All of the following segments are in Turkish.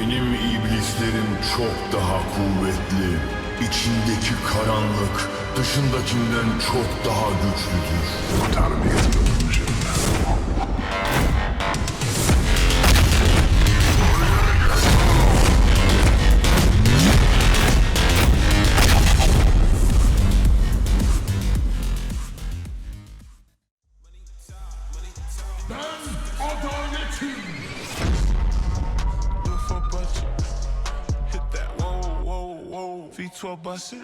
Benim iblislerim çok daha kuvvetli. İçindeki karanlık dışındakinden çok daha güçlüdür. for whoa. V12 bust it.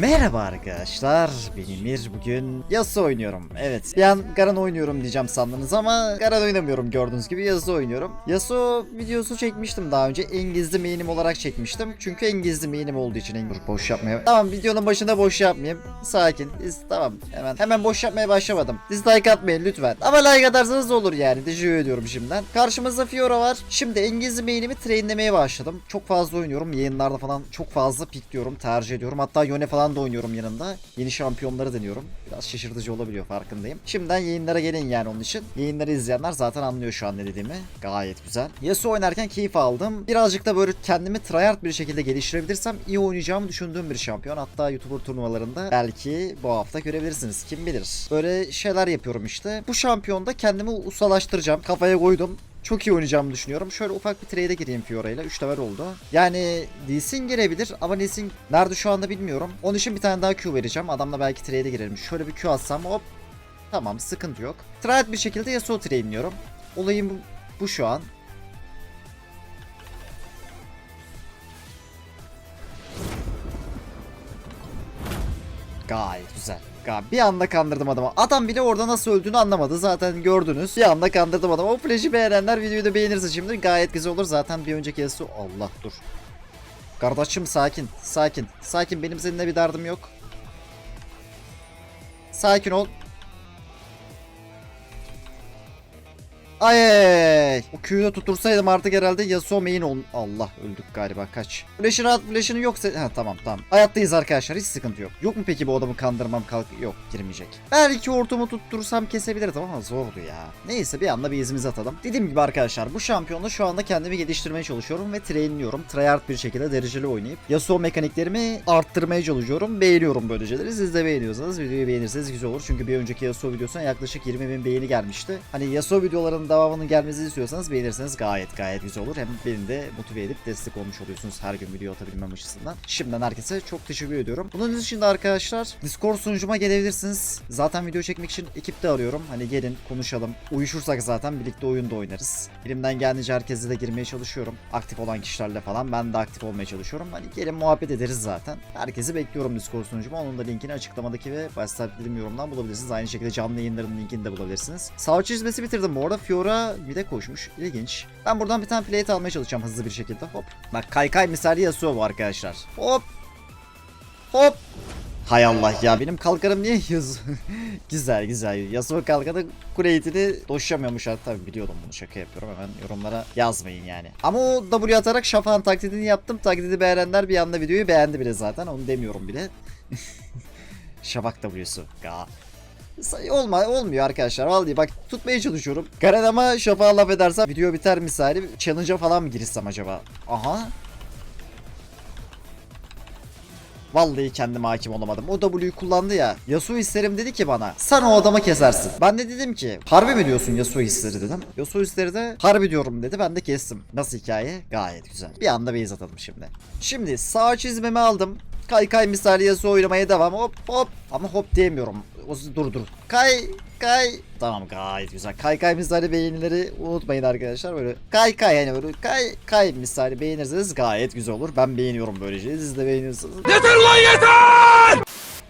Merhaba arkadaşlar, benim Emir. Bugün Yasuo oynuyorum. Evet, bir an Garan oynuyorum diyeceğim sandınız ama Garan oynamıyorum gördüğünüz gibi Yasuo oynuyorum. Yasuo videosu çekmiştim daha önce. En gizli main'im olarak çekmiştim. Çünkü en gizli main'im olduğu için en boş yapmaya. Tamam videonun başında boş yapmayayım. Sakin. Biz tamam hemen hemen boş yapmaya başlamadım. Dislike atmayın lütfen. Ama like atarsanız olur yani. Teşekkür ediyorum şimdiden. Karşımızda Fiora var. Şimdi en gizli main'imi trainlemeye başladım. Çok fazla oynuyorum. Yayınlarda falan çok fazla pikliyorum. Tercih ediyorum. Hatta Yone falan da oynuyorum yanında. Yeni şampiyonları deniyorum. Biraz şaşırtıcı olabiliyor farkındayım. Şimdiden yayınlara gelin yani onun için. Yayınları izleyenler zaten anlıyor şu an ne dediğimi. Gayet güzel. Yasuo oynarken keyif aldım. Birazcık da böyle kendimi tryhard bir şekilde geliştirebilirsem iyi oynayacağımı düşündüğüm bir şampiyon. Hatta YouTuber turnuvalarında belki bu hafta görebilirsiniz. Kim bilir. Böyle şeyler yapıyorum işte. Bu şampiyonda kendimi ustalaştıracağım. Kafaya koydum. Çok iyi oynayacağımı düşünüyorum. Şöyle ufak bir trade'e gireyim Fiora ile. 3 level oldu. Yani Lee girebilir ama Lee nerede şu anda bilmiyorum. Onun için bir tane daha Q vereceğim. Adamla belki trade'e girerim. Şöyle bir Q atsam hop. Tamam sıkıntı yok. Trade bir şekilde Yasuo trade'liyorum. Olayım bu, bu şu an. Gayet güzel. Ga- Bir anda kandırdım adamı. Adam bile orada nasıl öldüğünü anlamadı. Zaten gördünüz. Bir anda kandırdım adamı. O flash'i beğenenler videoyu da beğenirse şimdi gayet güzel olur. Zaten bir önceki yazısı Allah dur. Kardeşim sakin. Sakin. Sakin. Benim seninle bir derdim yok. Sakin ol. Ay, o Q'yu tutursaydım artık herhalde Yasuo main ol... Allah öldük galiba kaç. Flash'ını at flash'ını yoksa... Ha tamam tamam. Hayattayız arkadaşlar hiç sıkıntı yok. Yok mu peki bu adamı kandırmam kalk... Yok girmeyecek. Belki ortamı tutturursam kesebilirdim ama zordu ya. Neyse bir anda bir izimizi atalım. Dediğim gibi arkadaşlar bu şampiyonla şu anda kendimi geliştirmeye çalışıyorum ve trainliyorum. Tryhard bir şekilde dereceli oynayıp Yasuo mekaniklerimi arttırmaya çalışıyorum. Beğeniyorum böyle şeyleri. Siz de beğeniyorsanız videoyu beğenirseniz güzel olur. Çünkü bir önceki Yasuo videosuna yaklaşık 20 bin beğeni gelmişti. Hani Yasuo videolarının devamının gelmesini istiyorsanız beğenirseniz gayet gayet güzel olur. Hem beni de motive edip destek olmuş oluyorsunuz her gün video atabilmem açısından. Şimdiden herkese çok teşekkür ediyorum. Bunun dışında arkadaşlar Discord sunucuma gelebilirsiniz. Zaten video çekmek için ekip de arıyorum. Hani gelin konuşalım. Uyuşursak zaten birlikte oyun da oynarız. Elimden geldiğince herkese de girmeye çalışıyorum. Aktif olan kişilerle falan ben de aktif olmaya çalışıyorum. Hani gelin muhabbet ederiz zaten. Herkesi bekliyorum Discord sunucuma. Onun da linkini açıklamadaki ve başsahiplerim yorumdan bulabilirsiniz. Aynı şekilde canlı yayınların linkini de bulabilirsiniz. Savaş çizmesi bitirdim bu arada. Fiora bir de koşmuş. İlginç. Ben buradan bir tane plate almaya çalışacağım hızlı bir şekilde. Hop. Bak kaykay misali Yasuo bu arkadaşlar. Hop. Hop. Hay Allah ya benim kalkarım niye yazı? güzel güzel. Yasuo kalkanı kuleitini doşamıyormuş hatta tabii biliyordum bunu şaka yapıyorum hemen yorumlara yazmayın yani. Ama o W atarak şafağın taklidini yaptım. Taklidi beğenenler bir anda videoyu beğendi bile zaten onu demiyorum bile. Şafak W'su. Ga. Olma, olmuyor arkadaşlar. Vallahi bak tutmaya çalışıyorum. Garen ama şafağa laf edersem video biter misali. Challenge'a falan mı girişsem acaba? Aha. Vallahi kendime hakim olamadım. O W'yu kullandı ya. Yasuo hislerim dedi ki bana. Sen o adamı kesersin. Ben de dedim ki. Harbi mi diyorsun Yasuo hisleri dedim. Yasuo hisleri de harbi diyorum dedi. Ben de kestim. Nasıl hikaye? Gayet güzel. Bir anda base atalım şimdi. Şimdi sağ çizmemi aldım. Kay kay misali Yasuo oynamaya devam. Hop hop. Ama hop diyemiyorum. O, dur dur. Kay kay. Tamam gayet güzel. Kay kay misali beğenileri unutmayın arkadaşlar. Böyle kay kay yani böyle kay kay misali beğenirseniz gayet güzel olur. Ben beğeniyorum böyle şeyi. Siz de beğeniyorsanız.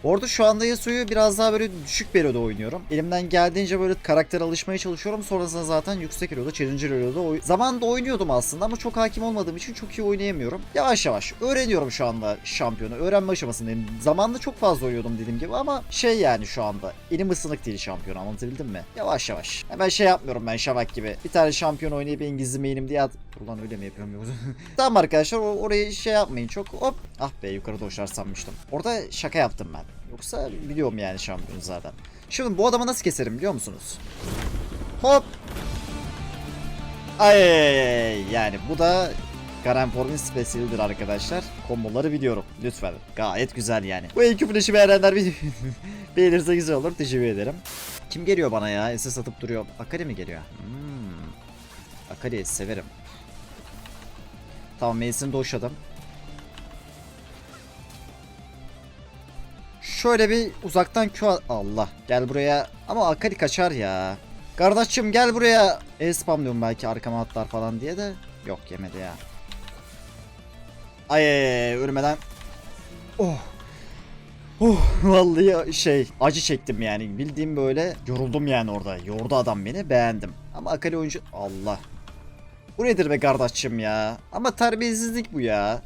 Orada şu anda Yasuo'yu biraz daha böyle düşük bir oynuyorum. Elimden geldiğince böyle karakter alışmaya çalışıyorum. Sonrasında zaten yüksek eloda, challenger eloda oy Zamanında oynuyordum aslında ama çok hakim olmadığım için çok iyi oynayamıyorum. Yavaş yavaş öğreniyorum şu anda şampiyonu. Öğrenme aşamasındayım. Zamanında çok fazla oynuyordum dediğim gibi ama şey yani şu anda elim ısınık değil şampiyon anlatabildim mi? Yavaş yavaş. Hemen şey yapmıyorum ben Şavak gibi. Bir tane şampiyon oynayıp main'im diye at. Dur lan öyle mi yapıyorum tamam arkadaşlar o- orayı şey yapmayın çok. Hop. Ah be yukarıda uçar sanmıştım. Orada şaka yaptım ben. Yoksa biliyorum yani şampiyonu zaten. Şimdi bu adamı nasıl keserim biliyor musunuz? Hop. Ay yani bu da Garen Form'un spesiyelidir arkadaşlar. Komboları biliyorum. Lütfen. Gayet güzel yani. Bu iki flash'ı beğenenler bir beğenirse güzel olur. Teşekkür ederim. Kim geliyor bana ya? SS atıp duruyor. Akari mi geliyor? Hmm. Akari'yi severim. Tamam Mace'ini doşladım. Şöyle bir uzaktan Q Allah gel buraya ama Akari kaçar ya. Kardeşim gel buraya. E spam diyorum belki arkama atlar falan diye de yok yemedi ya. Ay, ölmeden. Oh. Oh vallahi şey acı çektim yani bildiğim böyle yoruldum yani orada yordu adam beni beğendim ama Akali oyuncu Allah bu nedir be kardeşim ya? Ama terbiyesizlik bu ya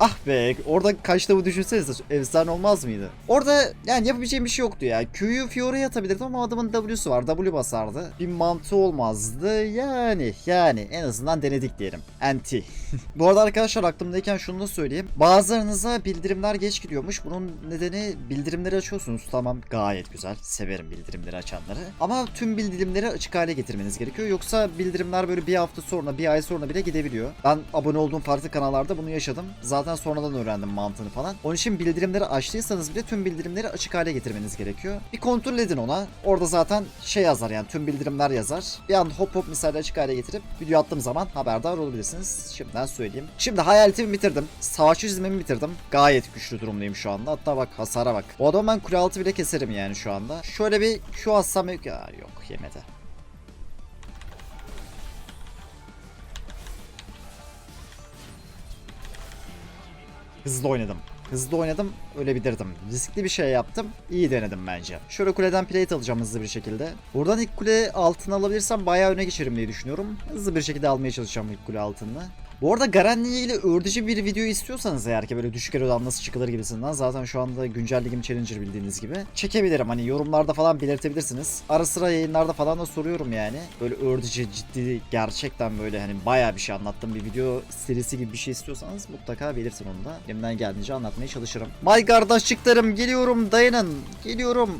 Ah be orada kaçtığımı düşünsenize efsane olmaz mıydı? Orada yani yapabileceğim bir şey yoktu ya. Q'yu Fiora'ya atabilirdim ama adamın W'su var. W basardı. Bir mantığı olmazdı. Yani yani en azından denedik diyelim. Anti. Bu arada arkadaşlar aklımdayken şunu da söyleyeyim. Bazılarınıza bildirimler geç gidiyormuş. Bunun nedeni bildirimleri açıyorsunuz. Tamam gayet güzel. Severim bildirimleri açanları. Ama tüm bildirimleri açık hale getirmeniz gerekiyor. Yoksa bildirimler böyle bir hafta sonra, bir ay sonra bile gidebiliyor. Ben abone olduğum farklı kanallarda bunu yaşadım. Zaten sonradan öğrendim mantığını falan. Onun için bildirimleri açtıysanız bile tüm bildirimleri açık hale getirmeniz gerekiyor. Bir kontrol edin ona. Orada zaten şey yazar yani tüm bildirimler yazar. Bir anda hop hop misali açık hale getirip video attığım zaman haberdar olabilirsiniz. Şimdiden söyleyeyim. Şimdi hayaletimi bitirdim. Savaşçı çizimimi bitirdim. Gayet güçlü durumdayım şu anda. Hatta bak hasara bak. Bu adamı ben kule altı bile keserim yani şu anda. Şöyle bir Q atsam yok. Ya, yok yemedi. Hızlı oynadım. Hızlı oynadım, ölebilirdim. Riskli bir şey yaptım, iyi denedim bence. Şöyle kuleden plate alacağım hızlı bir şekilde. Buradan ilk kule altını alabilirsem bayağı öne geçerim diye düşünüyorum. Hızlı bir şekilde almaya çalışacağım ilk kule altını. Bu arada Garen'le ilgili öğretici bir video istiyorsanız eğer ki böyle düşük elodan nasıl çıkılır gibisinden zaten şu anda güncel ligim Challenger bildiğiniz gibi çekebilirim. Hani yorumlarda falan belirtebilirsiniz. Ara sıra yayınlarda falan da soruyorum yani. Böyle öğretici ciddi gerçekten böyle hani bayağı bir şey anlattığım bir video serisi gibi bir şey istiyorsanız mutlaka belirtin onu da. Elimden geldiğince anlatmaya çalışırım. My kardeşliklerim geliyorum dayanın. Geliyorum.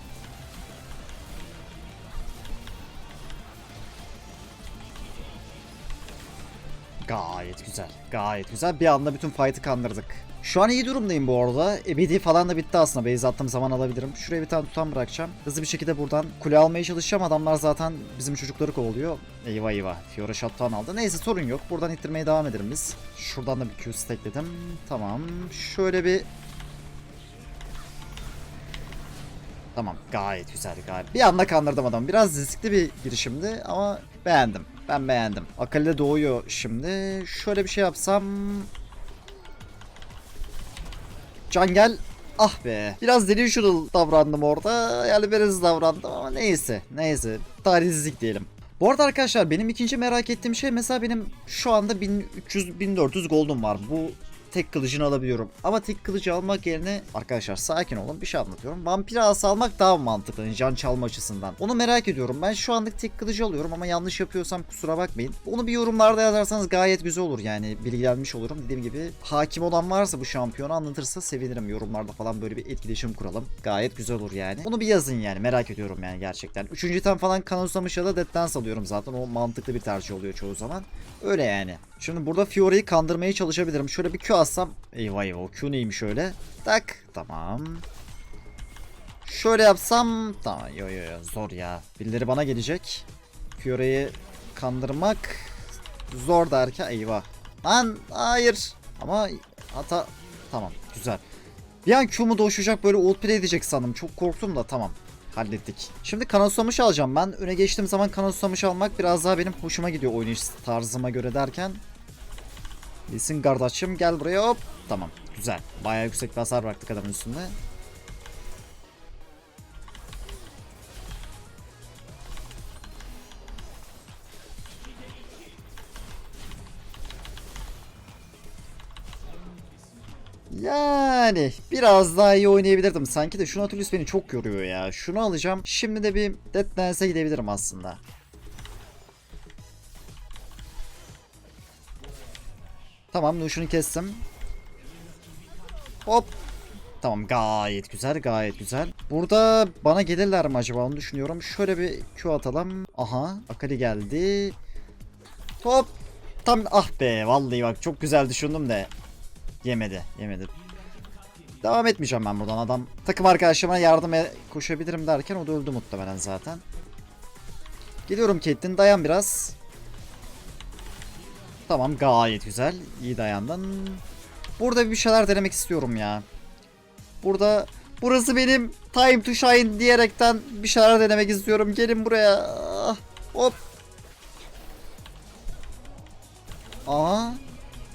Gayet güzel. Gayet güzel. Bir anda bütün fight'ı kandırdık. Şu an iyi durumdayım bu arada. Ebedi falan da bitti aslında. Base attığım zaman alabilirim. Şuraya bir tane tutan bırakacağım. Hızlı bir şekilde buradan kule almaya çalışacağım. Adamlar zaten bizim çocukları kovalıyor. Eyvah eyvah. Fiora shotdown aldı. Neyse sorun yok. Buradan ittirmeye devam edelim biz. Şuradan da bir Q stackledim. Tamam. Şöyle bir Tamam gayet güzel gayet. Bir anda kandırdım adamı. Biraz riskli bir girişimdi ama beğendim. Ben beğendim. Akali doğuyor şimdi. Şöyle bir şey yapsam... Can gel. Ah be. Biraz delusional davrandım orada. Yani biraz davrandım ama neyse. Neyse. Tarihsizlik diyelim. Bu arada arkadaşlar benim ikinci merak ettiğim şey mesela benim şu anda 1300-1400 gold'um var. Bu tek kılıcını alabiliyorum. Ama tek kılıcı almak yerine arkadaşlar sakin olun bir şey anlatıyorum. Vampir ası almak daha mantıklı yani can çalma açısından. Onu merak ediyorum. Ben şu anlık tek kılıcı alıyorum ama yanlış yapıyorsam kusura bakmayın. Onu bir yorumlarda yazarsanız gayet güzel olur yani bilgilenmiş olurum. Dediğim gibi hakim olan varsa bu şampiyonu anlatırsa sevinirim. Yorumlarda falan böyle bir etkileşim kuralım. Gayet güzel olur yani. Onu bir yazın yani merak ediyorum yani gerçekten. Üçüncü tam falan kanonsamış ya da Dead Dance alıyorum zaten. O mantıklı bir tercih oluyor çoğu zaman. Öyle yani. Şimdi burada Fiora'yı kandırmaya çalışabilirim. Şöyle bir Q atsam. Eyvah eyvah o Q neymiş öyle. Tak. Tamam. Şöyle yapsam. Tamam yo yo yo zor ya. Birileri bana gelecek. Fiora'yı kandırmak zor derken eyvah. Lan hayır. Ama hata tamam güzel. Bir an Q'mu doşacak böyle outplay edecek sandım. Çok korktum da tamam. Hallettik. Şimdi kanal susamış alacağım ben. Öne geçtiğim zaman kanal susamış almak biraz daha benim hoşuma gidiyor oynayış tarzıma göre derken. Lisin kardeşim gel buraya hop. Tamam güzel. Bayağı yüksek bir hasar bıraktık adamın üstünde. Yani biraz daha iyi oynayabilirdim sanki de şu Nautilus beni çok yoruyor ya. Şunu alacağım. Şimdi de bir Dance'e gidebilirim aslında. Tamam Nuş'unu kestim. Hop. Tamam gayet güzel gayet güzel. Burada bana gelirler mi acaba onu düşünüyorum. Şöyle bir Q atalım. Aha Akali geldi. Hop. Tam ah be vallahi bak çok güzel düşündüm de. Yemedi yemedi. Devam etmeyeceğim ben buradan adam. Takım arkadaşıma yardım e- koşabilirim derken o da öldü muhtemelen zaten. Geliyorum Caitlyn dayan biraz. Tamam gayet güzel. İyi dayandın. Burada bir şeyler denemek istiyorum ya. Burada burası benim time to shine diyerekten bir şeyler denemek istiyorum. Gelin buraya. Ah, Hop. Aa.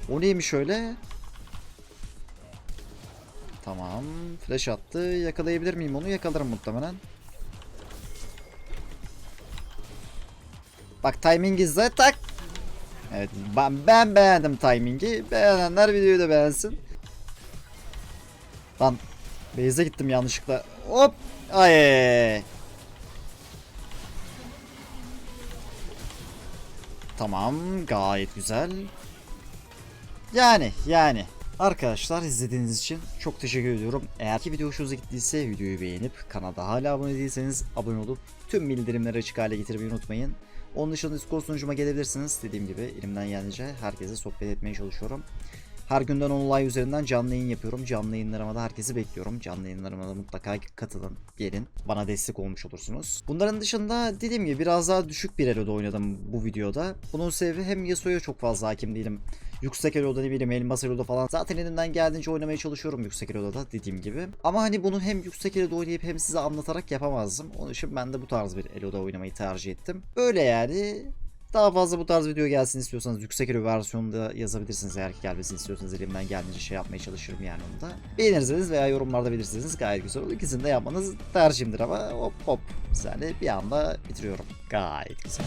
O neymiş öyle? Tamam. Flash attı. Yakalayabilir miyim onu? Yakalarım muhtemelen. Bak timing izle tak. Evet ben, ben beğendim timingi. Beğenenler videoyu da beğensin. Lan base'e gittim yanlışlıkla. Hop. Ay. Tamam gayet güzel. Yani yani. Arkadaşlar izlediğiniz için çok teşekkür ediyorum. Eğer ki video hoşunuza gittiyse videoyu beğenip kanala hala abone değilseniz abone olup tüm bildirimleri açık hale getirmeyi unutmayın. Onun dışında Discord sunucuma gelebilirsiniz. Dediğim gibi elimden geldiğince herkese sohbet etmeye çalışıyorum. Her günden online üzerinden canlı yayın yapıyorum. Canlı yayınlarıma da herkesi bekliyorum. Canlı yayınlarıma da mutlaka katılın, gelin. Bana destek olmuş olursunuz. Bunların dışında dediğim gibi biraz daha düşük bir eloda oynadım bu videoda. Bunun sebebi hem Yasuo'ya çok fazla hakim değilim. Yüksek eloda ne bileyim elmas eloda falan. Zaten elimden geldiğince oynamaya çalışıyorum yüksek eloda da dediğim gibi. Ama hani bunu hem yüksek eloda oynayıp hem size anlatarak yapamazdım. Onun için ben de bu tarz bir eloda oynamayı tercih ettim. Öyle yani. Daha fazla bu tarz video gelsin istiyorsanız yüksek elo versiyonunda yazabilirsiniz eğer ki gelmesini istiyorsanız elimden geldiğince şey yapmaya çalışırım yani onu da. Beğenirseniz veya yorumlarda belirtirseniz gayet güzel olur. İkisini de yapmanız tercihimdir ama hop hop. Yani bir anda bitiriyorum. Gayet güzel.